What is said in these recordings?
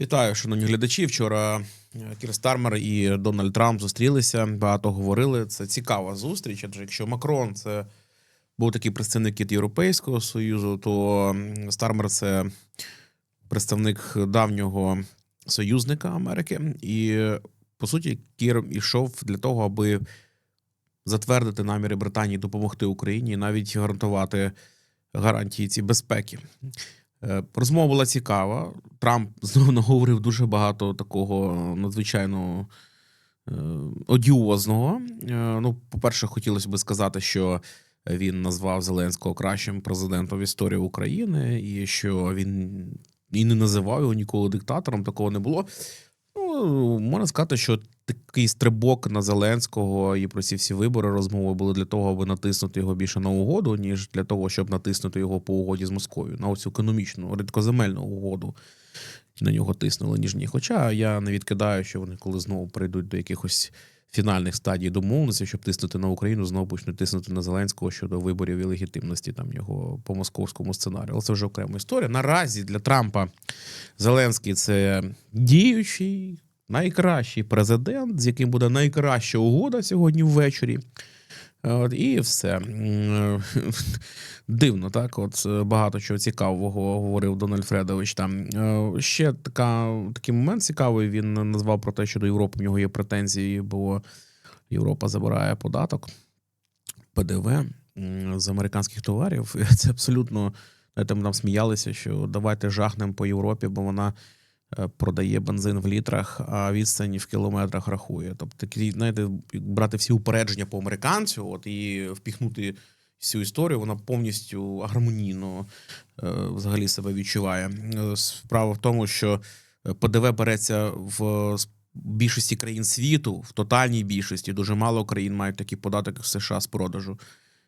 Вітаю, шановні глядачі. Вчора е, Кір Стармер і Дональд Трамп зустрілися, багато говорили. Це цікава зустріч. Адже якщо Макрон це був такий представник від Європейського Союзу, то Стармер це представник давнього союзника Америки. І по суті, Кір ішов для того, аби затвердити наміри Британії допомогти Україні і навіть гарантувати гарантії ці безпеки. Е, Розмова була цікава. Трамп знову наговорив дуже багато такого надзвичайно е, одіозного. Е, Ну, по-перше, хотілося б сказати, що він назвав Зеленського кращим президентом в історії України, і що він і не називав його ніколи диктатором, такого не було. Ну, можна сказати, що такий стрибок на Зеленського і про ці всі вибори розмови були для того, аби натиснути його більше на угоду, ніж для того, щоб натиснути його по угоді з Москвою, на оцю економічну, рідкоземельну угоду. На нього тиснули ніжні. Хоча я не відкидаю, що вони, коли знову прийдуть до якихось фінальних стадій домовленості, щоб тиснути на Україну, знову почнуть тиснути на Зеленського щодо виборів і легітимності там його по московському сценарію. Але це вже окрема історія. Наразі для Трампа Зеленський це діючий, найкращий президент, з яким буде найкраща угода сьогодні ввечері. От, і все. Дивно, так. От е, багато чого цікавого говорив Дональд Фредович. Там Е, ще така, такий момент цікавий. Він назвав про те, що до Європи в нього є претензії, бо Європа забирає податок ПДВ з американських товарів. Це абсолютно ми там сміялися, що давайте жахнемо по Європі, бо вона е, продає бензин в літрах, а відстані в кілометрах рахує. Тобто, такі, знаєте, брати всі упередження по американцю, от і впіхнути всю історію, вона повністю гармонійно е, взагалі себе відчуває. Е, Справа в тому, що е, ПДВ береться в більшості країн світу, в тотальній більшості. Дуже мало країн мають такий податок, в США з продажу.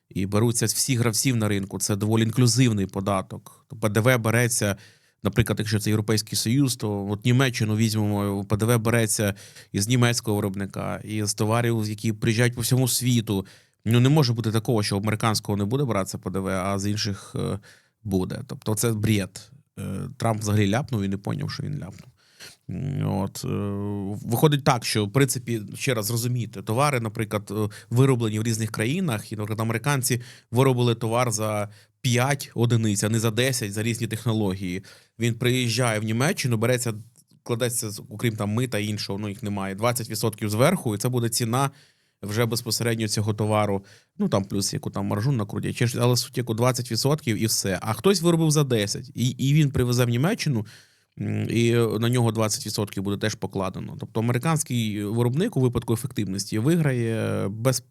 І беруться всі гравців на ринку. Це доволі інклюзивний податок. ПДВ береться, наприклад, якщо це Європейський Союз, то от Німеччину візьмемо, ПДВ береться із німецького виробника, і з товарів, які приїжджають по всьому світу. Ну не може бути такого, що американського не буде братися ПДВ, а з інших е, буде. Тобто це бред. Е, Трамп взагалі ляпнув і не поняв, що він ляпнув. От е, виходить так, що в принципі ще раз розумієте, товари, наприклад, е, вироблені в різних країнах, і, наприклад, американці виробили товар за 5 одиниць, а не за 10 за різні технології. Він приїжджає в Німеччину, береться, кладеться, окрім там мита і іншого, ну їх немає, 20% зверху, і це буде ціна вже безпосередньо цього товару. Ну там плюс яку там маржу накрутять, чи але суть яку 20% і все. А хтось виробив за 10, і, і він привезе в Німеччину. І на нього 20% буде теж покладено. Тобто американський виробник у випадку ефективності виграє без,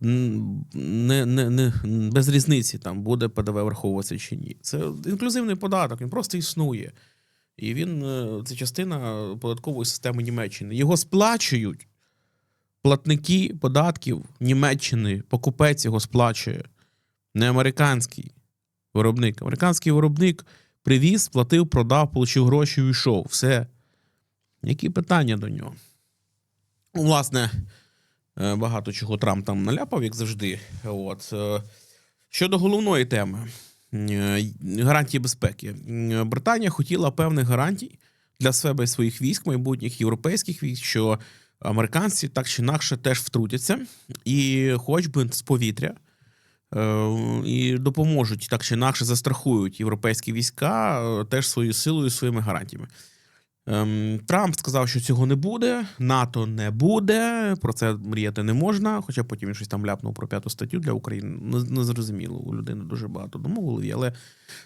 не, не, не, без різниці, там буде ПДВ враховуватися чи ні. Це інклюзивний податок, він просто існує. І він е, це частина податкової системи Німеччини. Його сплачують платники податків Німеччини, покупець його сплачує, не американський виробник. Американський виробник привіз, сплатив, продав, отримав гроші і йшов. Все. Які питання до нього? Ну, власне, е, багато чого Трамп там наляпав, як завжди. От. е, Щодо головної теми е, гарантії безпеки. Британія хотіла певних гарантій для себе і своїх військ, майбутніх європейських військ, що американці так чи інакше теж втрутяться, і хоч би з повітря. Е, І допоможуть так чи інакше застрахують європейські війська е, теж своєю силою, своїми гарантіями. Ем, Трамп сказав, що цього не буде, НАТО не буде, про це мріяти не можна. Хоча потім він щось там ляпнув про п'яту статтю для України. Не, не зрозуміло, у людини дуже багато домовленостей, але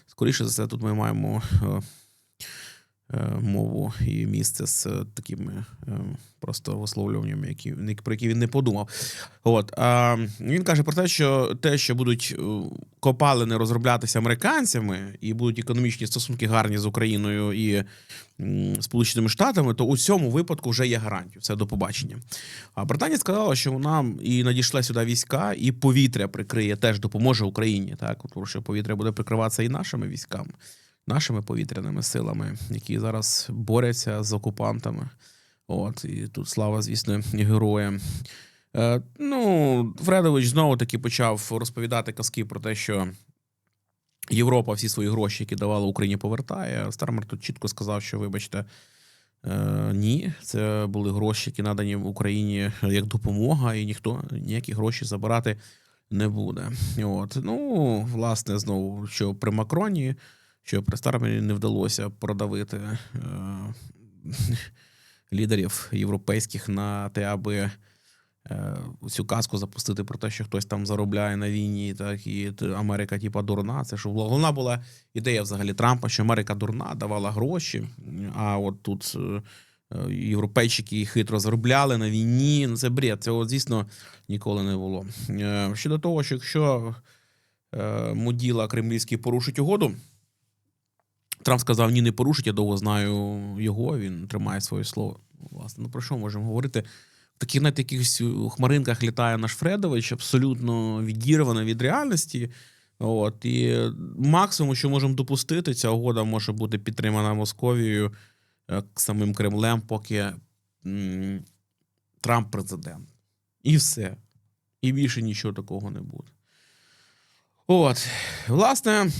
скоріше за все, тут ми маємо е, мову і місце з е, такими е, просто висловлюваннями, які, про які він не подумав. От а, він каже про те, що те, що будуть е, копалини розроблятися американцями, і будуть економічні стосунки гарні з Україною і Сполученими Штатами, то у цьому випадку вже є гарантія. Все до побачення. А Британія сказала, що вона і надійшла сюди війська, і повітря прикриє, теж допоможе Україні. Так, тому що повітря буде прикриватися і нашими військами, нашими повітряними силами, які зараз борються з окупантами. От, і тут слава, звісно, героям. Е, ну, Фредович знову таки почав розповідати казки про те, що Європа всі свої гроші, які давала Україні, повертає. Стармер тут чітко сказав, що, вибачте, Е, ні, це були гроші, які надані Україні як допомога, і ніхто ніякі гроші забирати не буде. От. Ну, власне, знову, що при Макроні, що при Стармері не вдалося продавити е, лідерів європейських на те, аби е, цю казку запустити про те, що хтось там заробляє на війні, так і Америка, типа, дурна. Це була головна була ідея взагалі Трампа, що Америка дурна, давала гроші. А от тут е, європейчики хитро заробляли на війні. Ну, це бред. Цього, звісно, ніколи не було. Щодо того, що якщо Муділа кремлівський порушить угоду. Трамп сказав, ні, не порушить, я довго знаю його, він тримає своє слово. Власне, ну про що можемо говорити? В таких навіть якихось хмаринках літає наш Фредович, абсолютно відірваний від реальності. От, і максимум, що можемо допустити, ця угода може бути підтримана Московією е, самим Кремлем, поки м, Трамп президент. І все. І більше нічого такого не буде. От, власне,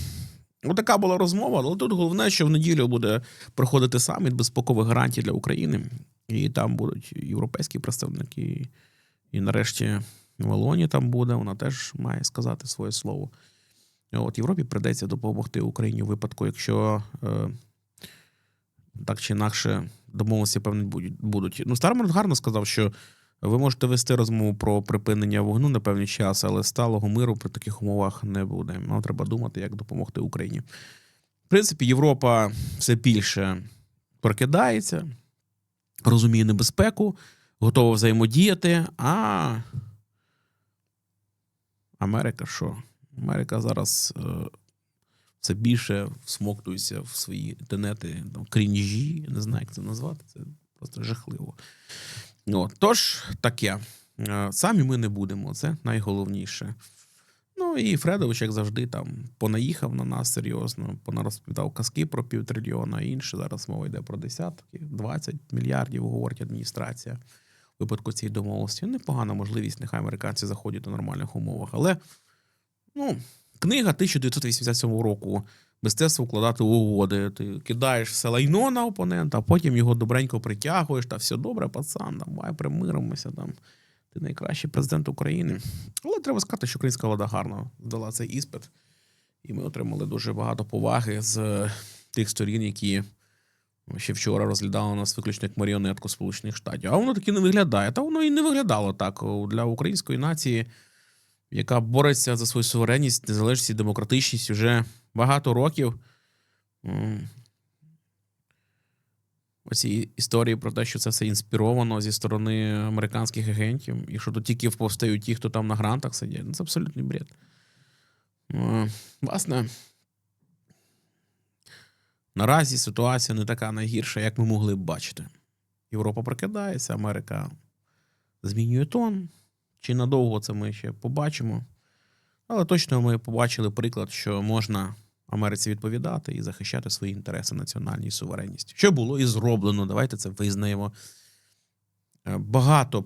отака була розмова. Але тут головне, що в неділю буде проходити саміт безпекових гарантій для України. І там будуть європейські представники. І нарешті Волоні там буде, вона теж має сказати своє слово. От Європі придеться допомогти Україні у випадку, якщо е, так чи інакше домовленості певні будуть- будуть. Ну, Стармер гарно сказав, що ви можете вести розмову про припинення вогню на певний час, але сталого миру при таких умовах не буде. Нам треба думати, як допомогти Україні. В принципі, Європа все більше прокидається, розуміє небезпеку, готова взаємодіяти. А Америка що? Америка зараз е, все більше всмоктується в свої тенети, крінжі, не знаю, як це назвати. Це просто жахливо. От, тож таке. Е, Самі ми не будемо, це найголовніше. Ну і Фредович, як завжди, там понаїхав на нас серйозно, понарозповідав казки про півтрильйона, і інше. Зараз мова йде про десятки, 20 мільярдів, говорить адміністрація. В випадку цієї домовленості. Непогана можливість, нехай американці заходять у нормальних умовах. Але ну, книга 1987 року. Мистецтво вкладати угоди. Ти кидаєш все лайно на опонента, а потім його добренько притягуєш, та все добре, пацан, давай примиримося там. Ти найкращий президент України. Але треба сказати, що українська влада гарно здала цей іспит, і ми отримали дуже багато поваги з тих сторін, які ще вчора розглядали нас виключно як маріонетку Сполучених Штатів. А воно таки не виглядає. Та воно і не виглядало так для української нації, яка бореться за свою суверенність, незалежність і демократичність вже багато років. Оці історії про те, що це все інспіровано зі сторони американських агентів, і що тут тільки повстають ті, хто там на грантах сидять. Ну, це абсолютний бред. Е, Власне, наразі ситуація не така найгірша, як ми могли б бачити. Європа прокидається, Америка змінює тон. Чи надовго це ми ще побачимо. Але точно ми побачили приклад, що можна Америці відповідати і захищати свої інтереси національні і суверенність. Що було і зроблено, давайте це визнаємо. Е, Багато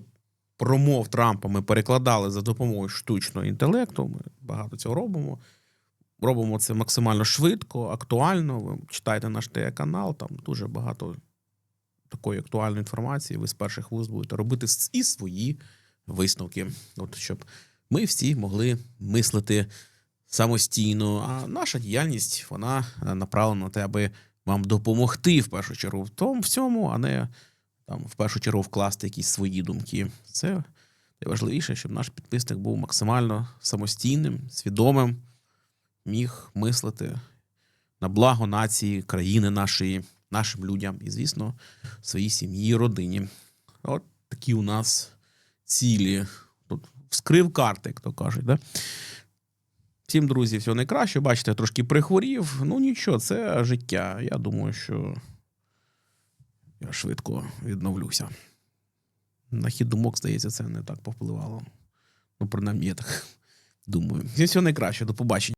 промов Трампа ми перекладали за допомогою штучного інтелекту. Ми багато цього робимо. Робимо це максимально швидко, актуально. Ви читайте наш телеканал, там дуже багато такої актуальної інформації. Ви з перших вуст будете робити і свої висновки. От щоб ми всі могли мислити самостійно. А наша діяльність вона е, направлена на те, аби вам допомогти в першу чергу в тому в цьому, а не там в першу чергу вкласти якісь свої думки. Це найважливіше, щоб наш підписник був максимально самостійним, свідомим, міг мислити на благо нації, країни нашої, нашим людям і, звісно, своїй сім'ї, родині. От такі у нас цілі. Тут вскрив карти, як то кажуть. Да? Всім, друзі, всього найкраще. Бачите, трошки прихворів. Ну нічого, це життя. Я думаю, що я швидко відновлюся. На хід думок, здається, це не так повпливало. Ну, принаймні, я так думаю. Всім всього найкраще, до побачення.